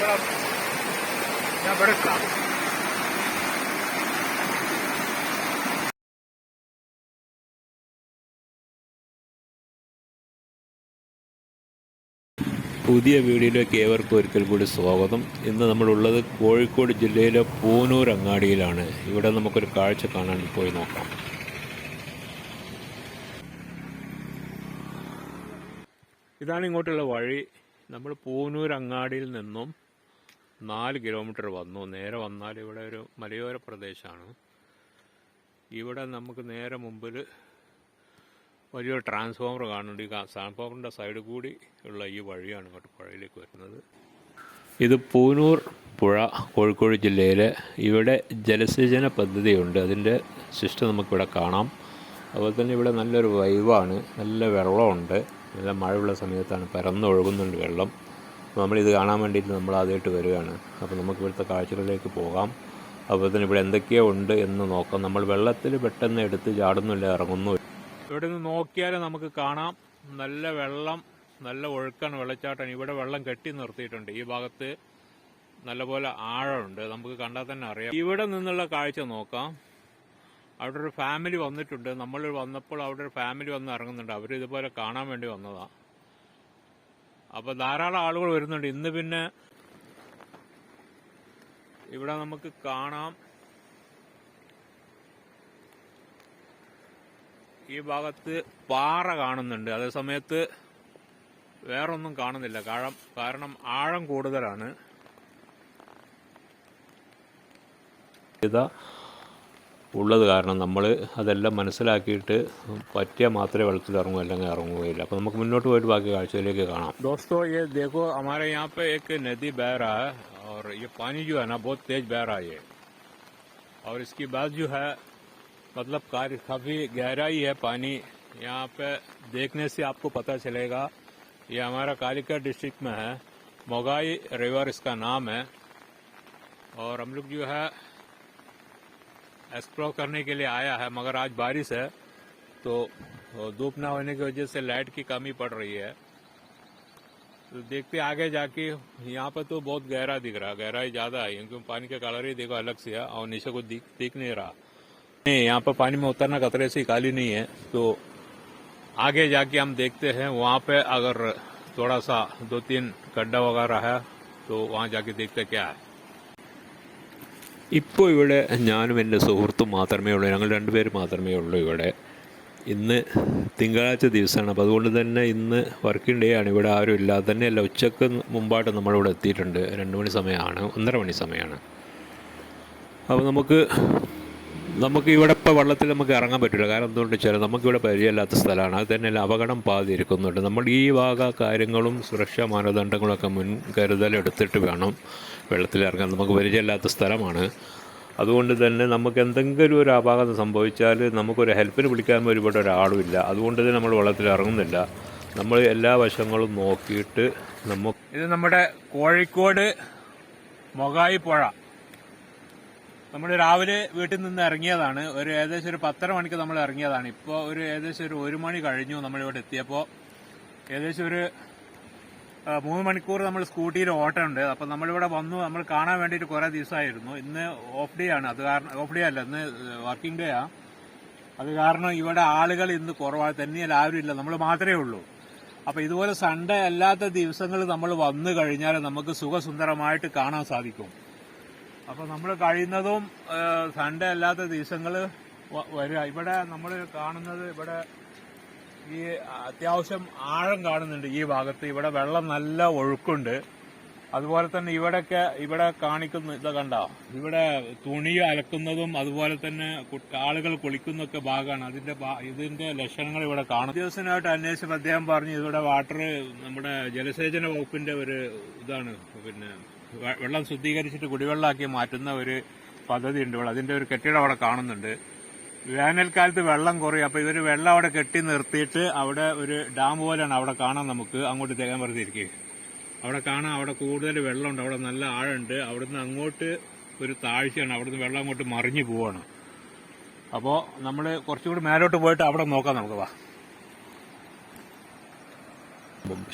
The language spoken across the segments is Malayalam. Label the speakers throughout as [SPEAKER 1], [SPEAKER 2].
[SPEAKER 1] പുതിയ വീഡിയോയിലേക്ക് ഏവർക്കും ഒരിക്കൽ കൂടി സ്വാഗതം. ഇന്ന് നമ്മളുള്ളത് കോഴിക്കോട് ജില്ലയിലെ പൂനൂർ അങ്ങാടിയിലാണ്. ഇവിടെ നമുക്കൊരു കാഴ്ച കാണാൻ പോയി നോക്കാം. ഇതാണ് ഇങ്ങോട്ടുള്ള വഴി. നമ്മൾ പൂനൂർ അങ്ങാടിയിൽ നിന്നും നാല് കിലോമീറ്റർ വന്നു. നേരെ വന്നാൽ ഇവിടെ ഒരു മലയോര പ്രദേശമാണ് ഇവിടെ നമുക്ക് നേരെ മുമ്പിൽ വലിയൊരു ട്രാൻസ്ഫോമർ കാണുന്നുണ്ട്. ഈ ട്രാൻസ്ഫോമറിന്റെ സൈഡ് കൂടി ഉള്ള ഈ വഴിയാണ് ഇങ്ങോട്ട് പുഴയിലേക്ക് വരുന്നത്. ഇത് പൂനൂർ പുഴ കോഴിക്കോട് ജില്ലയിലെ ഇവിടെ ജലസേചന പദ്ധതിയുണ്ട്. അതിന്റെ സിസ്റ്റം നമുക്കിവിടെ കാണാം. അതുപോലെ തന്നെ ഇവിടെ നല്ലൊരു വൈവാണ്. നല്ല വെള്ളമുണ്ട്. നല്ല മഴയുള്ള സമയത്താണ് പരന്നൊഴുകുന്നുണ്ട് വെള്ളം. നമ്മളിത് കാണാൻ വേണ്ടിയിട്ട് നമ്മൾ ആദ്യമായിട്ട് വരികയാണ്. അപ്പോൾ നമുക്ക് ഇവിടുത്തെ കാഴ്ചകളിലേക്ക് പോകാം. അതുപോലെ തന്നെ ഇവിടെ എന്തൊക്കെയോ ഉണ്ട് എന്ന് നോക്കാം. നമ്മൾ വെള്ളത്തിൽ പെട്ടെന്ന് എടുത്ത് ചാടുന്നില്ല ഇറങ്ങുന്നു. ഇവിടെ നിന്ന് നോക്കിയാൽ നമുക്ക് കാണാം. നല്ല വെള്ളം നല്ല ഒഴുക്കാണ് വെള്ളച്ചാട്ടമാണ് ഇവിടെ വെള്ളം കെട്ടി നിർത്തിയിട്ടുണ്ട്. ഈ ഭാഗത്ത് നല്ലപോലെ ആഴമുണ്ട്. നമുക്ക് കണ്ടാൽ തന്നെ അറിയാം. ഇവിടെ നിന്നുള്ള കാഴ്ച നോക്കാം. അവിടെ ഒരു ഫാമിലി വന്നിട്ടുണ്ട്. നമ്മൾ വന്നപ്പോൾ അവിടെ ഒരു ഫാമിലി വന്ന് ഇറങ്ങുന്നുണ്ട്. അവർ ഇതുപോലെ കാണാൻ വേണ്ടി വന്നതാ. അപ്പൊ ധാരാളം ആളുകൾ വരുന്നുണ്ട്. ഇന്ന് പിന്നെ ഇവിടെ നമുക്ക് കാണാം. ഈ ഭാഗത്ത് പാറ കാണുന്നുണ്ട്. അതേ സമയത്ത് വേറൊന്നും കാണുന്നില്ല. കാരണം കാരണം ആഴം കൂടുതലാണ്. ഇതാ ഉള്ളത് കാരണം നമ്മൾ അതെല്ലാം മനസ്സിലാക്കിയിട്ട് പറ്റിയാൽ മാത്രമേ വെള്ളത്തിൽ ഇറങ്ങൂ അല്ലെങ്കിൽ ഇറങ്ങുകയില്ല അപ്പോൾ നമുക്ക് മുന്നോട്ട് പോയിട്ട് ബാക്കി കാഴ്ചയിലേക്ക് കാണാം दोस्तों ये देखो हमारे यहाँ पे एक नदी बह रहा है और ये पानी जो है ना बहुत तेज बह रहा है ये और इसकी बात जो है मतलब कार्य काफी गहराई है पानी यहाँ पे देखने से आपको पता चलेगा ये हमारा कालिका डिस्ट्रिक्ट में है मोगाई रिवर इसका नाम है और हम लोग जो है एक्सप्लोर करने के लिए आया है, मगर आज बारिश है तो धूप ना होने की वजह से लाइट की कमी पड़ रही है। तो देखते आगे जाके, यहाँ पर तो बहुत गहरा दिख रहा है गहराई ज़्यादा है, क्योंकि पानी का कलर ही देखो अलग से है, और नीचे को दिख दिख नहीं रहा। नहीं, यहाँ पर पानी में उतरना खतरे से खाली नहीं है तो आगे जाके हम देखते हैं, वहाँ पे अगर थोड़ा सा दो तीन गड्ढा वगैरह है तो वहाँ जाके देखते क्या है। ഇപ്പോൾ ഇവിടെ ഞാനും എന്റെ സുഹൃത്തും മാത്രമേ ഉള്ളൂ. ഞങ്ങൾ രണ്ടുപേർ മാത്രമേ ഉള്ളൂ ഇവിടെ. ഇന്ന് തിങ്കളാഴ്ച ദിവസമാണ്. അപ്പോൾ അതുകൊണ്ട് തന്നെ ഇന്ന് വർക്കിംഗ് ഡേ ആണ്. ഇവിടെ ആരും ഇല്ല തന്നെയല്ല. ഉച്ചയ്ക്ക് മുമ്പായിട്ട് നമ്മളിവിടെ എത്തിയിട്ടുണ്ട്. രണ്ട് മണി സമയമാണ്. ഒന്നര മണി സമയമാണ്. അപ്പോൾ നമുക്ക് നമുക്ക് ഇവിടെ ഇപ്പോൾ വള്ളത്തിൽ നമുക്ക് ഇറങ്ങാൻ പറ്റില്ല കാരണം എന്തുകൊണ്ട് വെച്ചാൽ നമുക്കിവിടെ പരിചയമില്ലാത്ത സ്ഥലമാണ്. അത് തന്നെയല്ല അപകടം പാതി ഇരിക്കുന്നുണ്ട് നമ്മൾ ഈ വക കാര്യങ്ങളും സുരക്ഷാ മാനദണ്ഡങ്ങളൊക്കെ മുൻകരുതൽ എടുത്തിട്ട് വേണം വെള്ളത്തിൽ ഇറങ്ങാൻ. നമുക്ക് പരിചയമില്ലാത്ത സ്ഥലമാണ്. അതുകൊണ്ട് തന്നെ നമുക്ക് എന്തെങ്കിലും ഒരു അപാകത സംഭവിച്ചാൽ നമുക്കൊരു ഹെൽപ്പിന് വിളിക്കാൻ ഒരുപാട് ഒരാളും ഒരാളുമില്ല. അതുകൊണ്ട് തന്നെ നമ്മൾ വെള്ളത്തിൽ ഇറങ്ങുന്നില്ല. നമ്മൾ എല്ലാ വശങ്ങളും നോക്കിയിട്ട് നമുക്ക്
[SPEAKER 2] ഇത് നമ്മുടെ കോഴിക്കോട് മൊഗായി പുഴ നമ്മൾ രാവിലെ വീട്ടിൽ നിന്ന് ഇറങ്ങിയതാണ്. ഒരു ഏകദേശം ഒരു പത്തര മണിക്ക് നമ്മൾ ഇറങ്ങിയതാണ്. ഇപ്പോൾ ഒരു ഏകദേശം ഒരു ഒരു മണി കഴിഞ്ഞു നമ്മളിവിടെ എത്തിയപ്പോൾ ഏകദേശം ഒരു മൂന്ന് മണിക്കൂർ നമ്മൾ സ്കൂട്ടിയിൽ ഓട്ടമുണ്ട്. അപ്പം നമ്മളിവിടെ വന്നു. നമ്മൾ കാണാൻ വേണ്ടിയിട്ട് കുറേ ദിവസമായിരുന്നു. ഇന്ന് ഓഫ് ഡേ ആണ്. അത് കാരണം ഓഫ് ഡേ അല്ല ഇന്ന് വർക്കിംഗ് ഡേ ആണ് അത് കാരണം ഇവിടെ ആളുകൾ ഇന്ന് കുറവാണ് തന്നെയല്ല ആരും ഇല്ല. നമ്മൾ മാത്രമേ ഉള്ളൂ. അപ്പം ഇതുപോലെ സൺഡേ അല്ലാത്ത ദിവസങ്ങൾ നമ്മൾ വന്നു കഴിഞ്ഞാൽ നമുക്ക് സുഖസുന്ദരമായിട്ട് കാണാൻ സാധിക്കും. അപ്പൊ നമ്മൾ കഴിയുന്നതും സൺഡേ അല്ലാത്ത ദിവസങ്ങൾ വരിക. ഇവിടെ നമ്മൾ കാണുന്നത് ഇവിടെ ഈ അത്യാവശ്യം ആഴം കാണുന്നുണ്ട് ഈ ഭാഗത്ത്. ഇവിടെ വെള്ളം നല്ല ഒഴുക്കുണ്ട്. അതുപോലെ തന്നെ ഇവിടെയൊക്കെ ഇവിടെ കാണിക്കുന്നു ഇത് കണ്ട? ഇവിടെ തുണി അലക്കുന്നതും അതുപോലെ തന്നെ ആളുകൾ കുളിക്കുന്നൊക്കെ ഭാഗമാണ്. അതിന്റെ ഇതിന്റെ ലക്ഷണങ്ങൾ ഇവിടെ കാണും. ദിവസമായിട്ട് അന്വേഷിച്ചപ്പോൾ അദ്ദേഹം പറഞ്ഞു ഇവിടെ വാട്ടർ നമ്മുടെ ജലസേചന വകുപ്പിന്റെ ഒരു ഇതാണ്. പിന്നെ വെള്ളം ശുദ്ധീകരിച്ചിട്ട് കുടിവെള്ളമാക്കി മാറ്റുന്ന ഒരു പദ്ധതി ഉണ്ട് ഇവിടെ അതിന്റെ ഒരു കെട്ടിടം അവിടെ കാണുന്നുണ്ട്. വേനൽക്കാലത്ത് വെള്ളം കുറയും. അപ്പൊ ഇവർ വെള്ളം അവിടെ കെട്ടി നിർത്തിയിട്ട് അവിടെ ഒരു ഡാം പോലെയാണ് അവിടെ കാണാൻ നമുക്ക് അങ്ങോട്ട് തേക്കാൻ വെറുതെ അവിടെ കാണാൻ അവിടെ കൂടുതൽ വെള്ളമുണ്ട്. അവിടെ നല്ല ആഴമുണ്ട്. അവിടുന്ന് അങ്ങോട്ട് ഒരു താഴ്ചയാണ്. അവിടുന്ന് വെള്ളം അങ്ങോട്ട് മറിഞ്ഞു പോവാണ്. അപ്പോൾ നമ്മൾ കുറച്ചുകൂടി മേലോട്ട് പോയിട്ട് അവിടെ നോക്കാം നമുക്ക്. വാ.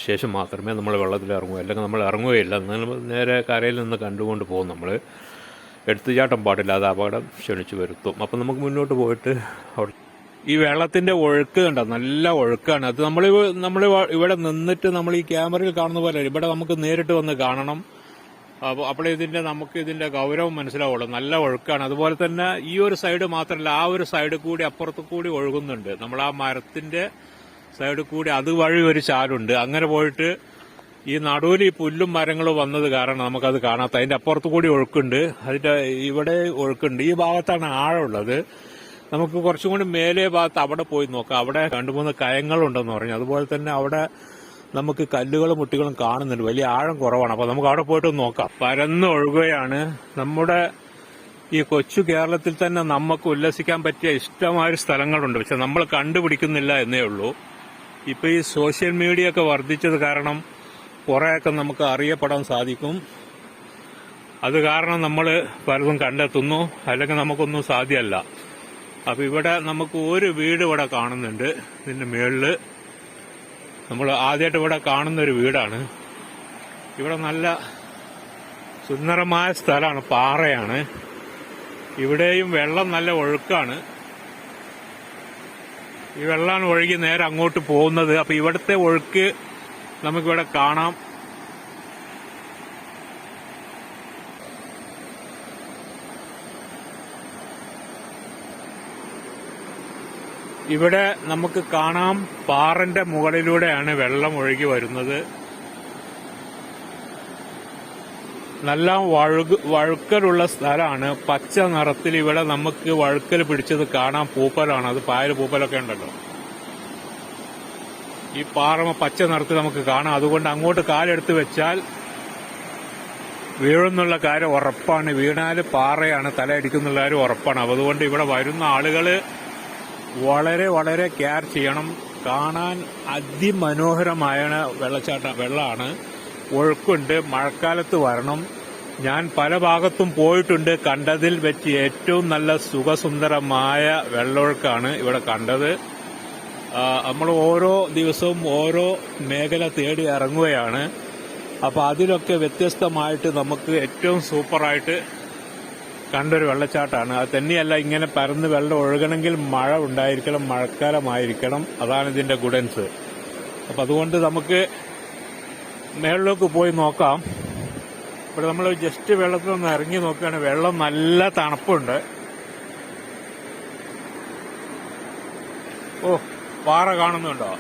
[SPEAKER 1] ശേഷം മാത്രമേ നമ്മൾ വെള്ളത്തിൽ ഇറങ്ങൂ. അല്ലെങ്കിൽ നമ്മൾ ഇറങ്ങുകയില്ല. എന്നാലും നേരെ കരയിൽ നിന്ന് കണ്ടുകൊണ്ട് പോകും നമ്മൾ. എടുത്തുചാട്ടം പാടില്ല. അത് അപകടം ക്ഷണിച്ചു വരുത്തും. അപ്പം നമുക്ക് മുന്നോട്ട് പോയിട്ട് അവിടെ. ഈ വെള്ളത്തിന്റെ ഒഴുക്ക് കണ്ടോ? നല്ല ഒഴുക്കാണ്. അത് നമ്മൾ നമ്മൾ ഇവിടെ നിന്നിട്ട് നമ്മൾ ഈ ക്യാമറയിൽ കാണുന്ന പോലെ ഇവിടെ നമുക്ക് നേരിട്ട് വന്ന് കാണണം. അപ്പോൾ അപ്പോൾ ഇതിന്റെ നമുക്ക് ഇതിന്റെ ഗൗരവം മനസ്സിലാവുള്ളൂ. നല്ല ഒഴുക്കാണ്. അതുപോലെ തന്നെ ഈ ഒരു സൈഡ് മാത്രമല്ല ആ ഒരു സൈഡ് കൂടി അപ്പുറത്ത് കൂടി ഒഴുകുന്നുണ്ട്. നമ്മൾ ആ മരത്തിന്റെ സൈഡ് കൂടി അതുവഴി ഒരു ചാലുണ്ട്. അങ്ങനെ പോയിട്ട് ഈ നടുവിൽ ഈ പുല്ലും മരങ്ങളും വന്നത് കാരണം നമുക്കത് കാണാത്ത. അതിന്റെ അപ്പുറത്ത് കൂടി ഒഴുക്കുണ്ട്. അതിന്റെ ഇവിടെ ഒഴുക്കുണ്ട്. ഈ ഭാഗത്താണ് ആഴമുള്ളത്. നമുക്ക് കുറച്ചും കൂടി മേലെ ഭാഗത്ത് അവിടെ പോയി നോക്കാം. അവിടെ രണ്ടു മൂന്ന് കയങ്ങളുണ്ടെന്ന് പറഞ്ഞു. അതുപോലെ തന്നെ അവിടെ നമുക്ക് കല്ലുകളും മുട്ടികളും കാണുന്നുണ്ട്. വലിയ ആഴം കുറവാണ്. അപ്പൊ നമുക്ക് അവിടെ പോയിട്ട് നോക്കാം. പരന്ന് ഒഴുകുകയാണ്. നമ്മുടെ ഈ കൊച്ചു കേരളത്തിൽ തന്നെ നമുക്ക് ഉല്ലസിക്കാൻ പറ്റിയ ഇഷ്ടമായ സ്ഥലങ്ങളുണ്ട്. പക്ഷെ നമ്മൾ കണ്ടുപിടിക്കുന്നില്ല എന്നേ ഉള്ളൂ. ഇപ്പൊ ഈ സോഷ്യൽ മീഡിയ ഒക്കെ വർദ്ധിച്ചത് കാരണം കുറേയൊക്കെ നമുക്ക് അറിയപ്പെടാൻ സാധിക്കും. അത് കാരണം നമ്മൾ പലതും കണ്ടെത്തുന്നു. അല്ലെങ്കിൽ നമുക്കൊന്നും സാധ്യമല്ല. അപ്പം ഇവിടെ നമുക്ക് ഒരു വീട് ഇവിടെ കാണുന്നുണ്ട്. ഇതിന്റെ മേളിൽ നമ്മൾ ആദ്യമായിട്ട് ഇവിടെ കാണുന്ന ഒരു വീടാണ്. ഇവിടെ നല്ല സുന്ദരമായ സ്ഥലമാണ് പാറയാണ്. ഇവിടെയും വെള്ളം നല്ല ഒഴുക്കാണ്. ഈ വെള്ളമാണ് ഒഴുകി നേരെ അങ്ങോട്ട് പോകുന്നത്. അപ്പൊ ഇവിടുത്തെ ഒഴുക്ക് നമുക്കിവിടെ കാണാം. ഇവിടെ നമുക്ക് കാണാം പാറന്റെ മുകളിലൂടെയാണ് വെള്ളം ഒഴുകി വരുന്നത്. നല്ല വഴുക വഴുക്കലുള്ള സ്ഥലമാണ്. പച്ച നിറത്തിൽ ഇവിടെ നമുക്ക് വഴുക്കൽ പിടിച്ചത് കാണാൻ പൂപ്പലാണ്. അത് പായൽ പൂപ്പലൊക്കെ ഉണ്ടല്ലോ. ഈ പാറമ പച്ച നിറത്തിൽ നമുക്ക് കാണാം. അതുകൊണ്ട് അങ്ങോട്ട് കാലെടുത്ത് വെച്ചാൽ വീഴുന്നുള്ള കാര്യം ഉറപ്പാണ്. വീണാൽ പാറയാണ് തലയടിക്കുന്നുള്ള കാര്യം ഉറപ്പാണ്. അതുകൊണ്ട് ഇവിടെ വരുന്ന ആളുകൾ വളരെ വളരെ കെയർ ചെയ്യണം. കാണാൻ അതിമനോഹരമായ വെള്ളച്ചാട്ട വെള്ളമാണ് ഒഴുക്കുണ്ട് മഴക്കാലത്ത് വരണം. ഞാൻ പല ഭാഗത്തും പോയിട്ടുണ്ട്. കണ്ടതിൽ വെച്ച് ഏറ്റവും നല്ല സുഖസുന്ദരമായ വെള്ളമൊഴുക്കാണ് ഇവിടെ കണ്ടത്. നമ്മൾ ഓരോ ദിവസവും ഓരോ മേഖല തേടി ഇറങ്ങുകയാണ്. അപ്പോൾ അതിലൊക്കെ വ്യത്യസ്തമായിട്ട് നമുക്ക് ഏറ്റവും സൂപ്പറായിട്ട് കണ്ടൊരു വെള്ളച്ചാട്ടമാണ് അത് തന്നെയല്ല ഇങ്ങനെ പരന്ന് വെള്ളം ഒഴുകണമെങ്കിൽ മഴ ഉണ്ടായിരിക്കണം മഴക്കാലമായിരിക്കണം. അതാണ് ഇതിന്റെ ഗുഡൻസ്. അപ്പൊ അതുകൊണ്ട് നമുക്ക് മേളിലേക്ക് പോയി നോക്കാം. ഇവിടെ നമ്മൾ ജസ്റ്റ് വെള്ളത്തിൽ ഒന്ന് ഇറങ്ങി നോക്കുകയാണ്. വെള്ളം നല്ല തണുപ്പുണ്ട്. ഓ പാറ കാണുന്നുണ്ടോ?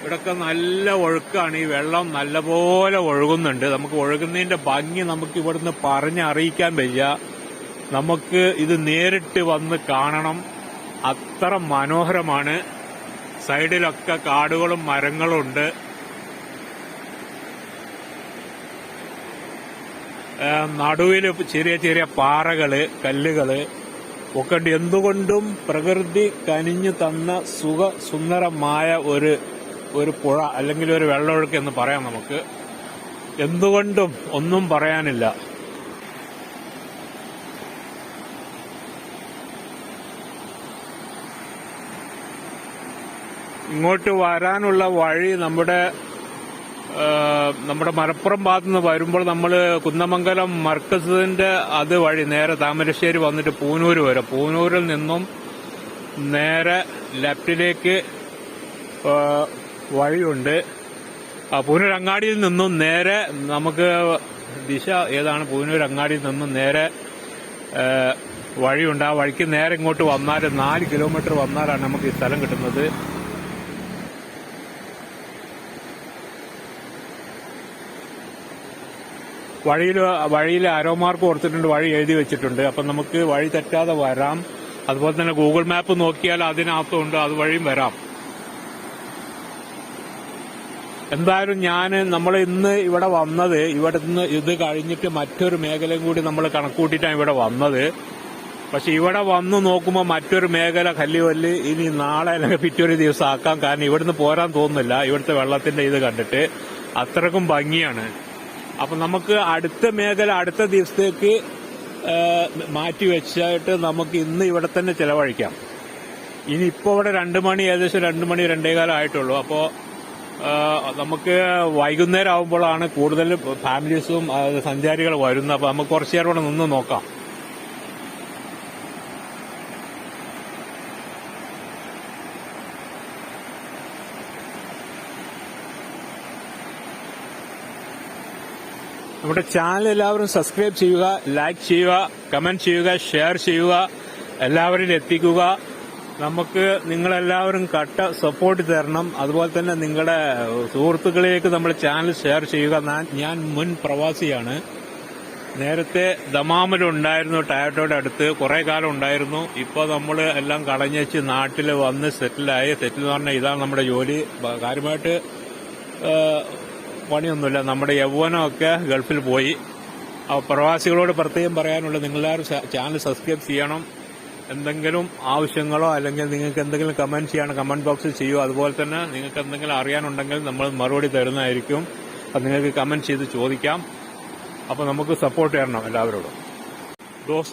[SPEAKER 1] ഇവിടൊക്കെ നല്ല ഒഴുക്കാണ്. ഈ വെള്ളം നല്ലപോലെ ഒഴുകുന്നുണ്ട്. നമുക്ക് ഒഴുകുന്നതിന്റെ ഭംഗി നമുക്ക് ഇവിടുന്ന് പറഞ്ഞറിയിക്കാൻ വയ്യ. നമുക്ക് ഇത് നേരിട്ട് വന്ന് കാണണം. അത്ര മനോഹരമാണ്. സൈഡിലൊക്കെ കാടുകളും മരങ്ങളും ഉണ്ട് നടുവിൽ ചെറിയ ചെറിയ പാറകൾ കല്ലുകൾ ഒക്കെ എന്തുകൊണ്ടും പ്രകൃതി കനിഞ്ഞു തന്ന സുഖ സുന്ദരമായ ഒരു ഒരു പുഴ അല്ലെങ്കിൽ ഒരു വെള്ളമൊഴുക്ക് എന്ന് പറയാം നമുക്ക്. എന്തുകൊണ്ടും ഒന്നും പറയാനില്ല. ഇങ്ങോട്ട് വരാനുള്ള വഴി നമ്മുടെ നമ്മുടെ മലപ്പുറം ഭാഗത്ത് നിന്ന് വരുമ്പോൾ നമ്മൾ കുന്നമംഗലം മർക്കസിന്റെ അത് വഴി നേരെ താമരശ്ശേരി വന്നിട്ട് പൂനൂർ വരെ. പൂനൂരിൽ നിന്നും നേരെ ലെഫ്റ്റിലേക്ക് വഴിയുണ്ട്. പൂനൂർ അങ്ങാടിയിൽ നിന്നും നേരെ നമുക്ക് ദിശ ഏതാണ്? പൂനൂർ അങ്ങാടിയിൽ നിന്നും നേരെ വഴിയുണ്ട്. ആ വഴിക്ക് നേരെ ഇങ്ങോട്ട് വന്നാൽ നാല് കിലോമീറ്റർ വന്നാലാണ് നമുക്ക് ഈ സ്ഥലം കിട്ടുന്നത്. വഴിയിൽ വഴിയിൽ ആരോ മാർക്ക് കൊടുത്തിട്ടുണ്ട് വഴി എഴുതി വെച്ചിട്ടുണ്ട്. അപ്പം നമുക്ക് വഴി തെറ്റാതെ വരാം. അതുപോലെ തന്നെ ഗൂഗിൾ മാപ്പ് നോക്കിയാൽ അതിനകത്തുണ്ട് അതുവഴിയും വരാം. എന്തായാലും ഞാൻ നമ്മൾ ഇന്ന് ഇവിടെ വന്നത് ഇവിടെ നിന്ന് ഇത് കഴിഞ്ഞിട്ട് മറ്റൊരു മേഖലയും കൂടി നമ്മൾ കണക്കൂട്ടിയിട്ടാണ് ഇവിടെ വന്നത്. പക്ഷെ ഇവിടെ വന്ന് നോക്കുമ്പോൾ മറ്റൊരു മേഖല കല്ലുവല്ല് ഇനി നാളെ അല്ലെങ്കിൽ പിറ്റൊരു ദിവസം ആക്കാം. കാരണം ഇവിടുന്ന് പോരാൻ തോന്നുന്നില്ല ഇവിടുത്തെ വെള്ളത്തിന്റെ ഇത് കണ്ടിട്ട്. അത്രക്കും ഭംഗിയാണ്. അപ്പൊ നമുക്ക് അടുത്ത മേഖല അടുത്ത ദിവസത്തേക്ക് ആ, മാറ്റി വെച്ചിട്ട് നമുക്ക് ഇന്ന് ഇവിടെ തന്നെ ചെലവഴിക്കാം.
[SPEAKER 2] ഇനി ഇപ്പോൾ ഇവിടെ രണ്ട് മണി ഏകദേശം രണ്ട് മണി രണ്ടേകാലം ആയിട്ടുള്ളൂ. അപ്പോൾ നമുക്ക് വൈകുന്നേരം ആകുമ്പോഴാണ് കൂടുതൽ ഫാമിലീസും സഞ്ചാരികൾ വരുന്നത്. അപ്പോൾ നമുക്ക് കുറച്ചു നേരം ഇവിടെ നിന്ന് നോക്കാം. നമ്മുടെ ചാനൽ എല്ലാവരും സബ്സ്ക്രൈബ് ചെയ്യുക ലൈക്ക് ചെയ്യുക കമന്റ് ചെയ്യുക ഷെയർ ചെയ്യുക എല്ലാവരിലും എത്തിക്കുക. നമുക്ക് നിങ്ങളെല്ലാവരും കട്ട സപ്പോർട്ട് തരണം. അതുപോലെ തന്നെ നിങ്ങളുടെ സുഹൃത്തുക്കളിലേക്ക് നമ്മുടെ ചാനൽ ഷെയർ ചെയ്യുക. ഞാൻ- മുൻ പ്രവാസിയാണ്. നേരത്തെ ദമാമിലുണ്ടായിരുന്നു ടയറ്റോയുടെ അടുത്ത്. കുറെ കാലം ഉണ്ടായിരുന്നു. ഇപ്പോൾ നമ്മൾ എല്ലാം കളഞ്ഞേച്ച് നാട്ടിൽ വന്ന് സെറ്റിലായി സെറ്റിൽ എന്ന് പറഞ്ഞാൽ ഇതാണ് നമ്മുടെ ജോലി. കാര്യമായിട്ട് പണിയൊന്നുമില്ല. നമ്മുടെ യൗവനമൊക്കെ ഗൾഫിൽ പോയി. പ്രവാസികളോട് പ്രത്യേകം പറയാനുള്ളത് നിങ്ങളെല്ലാവരും ചാനൽ സബ്സ്ക്രൈബ് ചെയ്യണം. എന്തെങ്കിലും ആവശ്യങ്ങളോ അല്ലെങ്കിൽ നിങ്ങൾക്ക് എന്തെങ്കിലും കമന്റ് ചെയ്യണം കമന്റ് ബോക്സിൽ ചെയ്യുമോ അതുപോലെ തന്നെ നിങ്ങൾക്ക് എന്തെങ്കിലും അറിയാനുണ്ടെങ്കിൽ നമ്മൾ മറുപടി തരുന്നതായിരിക്കും. അത് നിങ്ങൾക്ക് കമന്റ് ചെയ്ത് ചോദിക്കാം. അപ്പോൾ നമുക്ക് സപ്പോർട്ട് ചെയ്യണം എല്ലാവരോടും. ദോസ്ത്